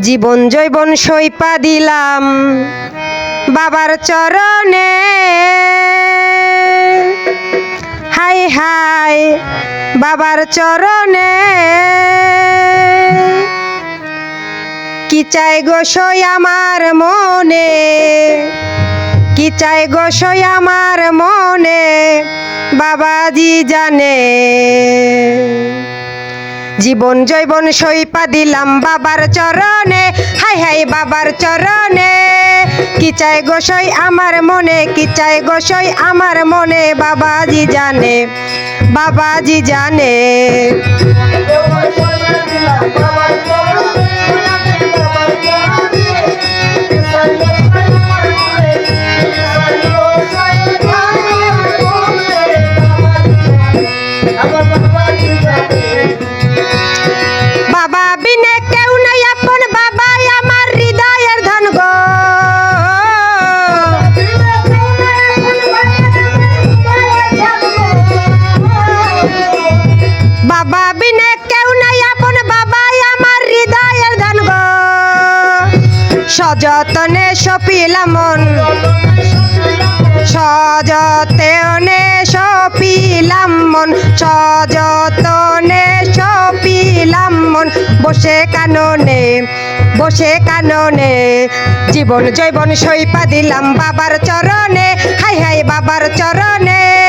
জীবন জৈবন সৈপা দিলাম বাবার চরণে। হাই হাই বাবার চরণে। কি চাই গো সই আমার মনে? কি চাই গো সই আমার মনে? বাবাজি জানে। জীবন জৈবন সইপা দিলাম বাবার চরণে। হাই হাই, বাবার চরণে। কি চাই গোসই আমার মনে, কি চাই গোসই আমার মনে, বাবাজি জানে বাবাজি জানে। সযতনে সপিলাম মন। সযতনে সপিলাম মন। সযতনে সপিলাম মন। বসে কাননে বসে কাননে। জীবন জৈবন সইপা দিলাম বাবার চরণে। হাই হাই বাবার চরণে।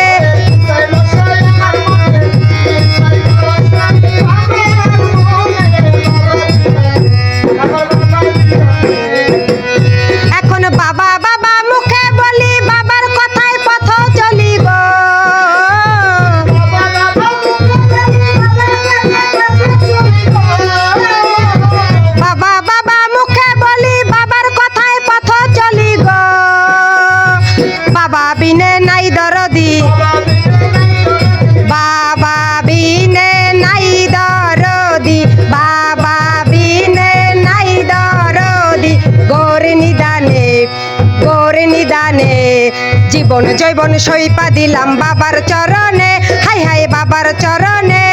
বিনে নাই দরদি। বাবা বিনে নাই দরদি, বাবা বিনে নাই দরদি। গোরে নিদানে গোরে নিদানে জীবন জৈবন সইপা দিলাম বাবার চরণে। হাই হাই বাবার চরণে।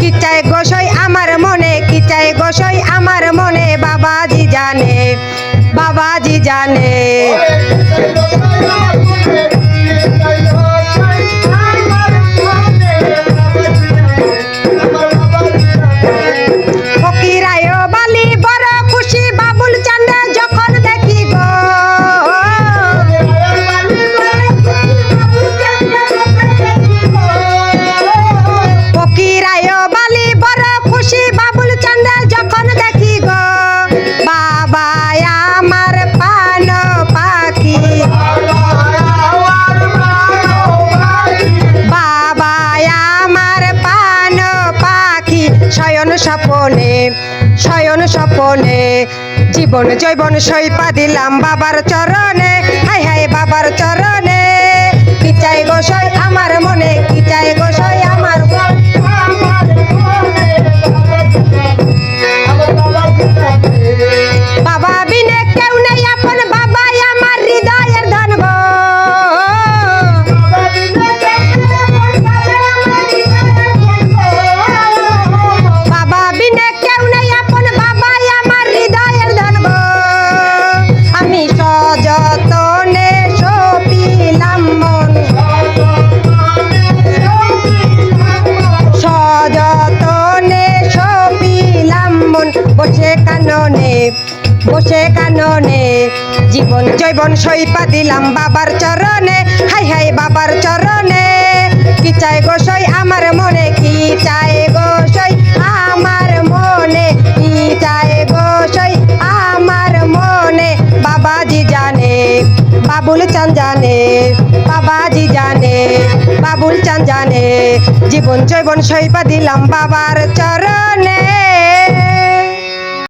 কি চাই গোসই আমার মনে, কি চাই গোসই আমার মনে বাবা বাবাজি জানে। বাবাজি জানে ফকিরায় শয়ন স্বপনে জীবন জৈবন সৈপা দিলাম বাবার চরণে। হাই হাই বাবার চরণে কি বসে কাননে, জীবন জৈবন সইপা দিলাম বাবার চরণে। হাই হাই, বাবার চরণে। কি চাই গোসই আমার মনে, কি চাই গোসই আমার মনে? কি চাই গোসই আমার মনে? বাবাজি জানে, বাবুল চান জানে, বাবাজি জানে, বাবুল চান জানে। জীবন জৈবন সইপা দিলাম বাবার চরণে।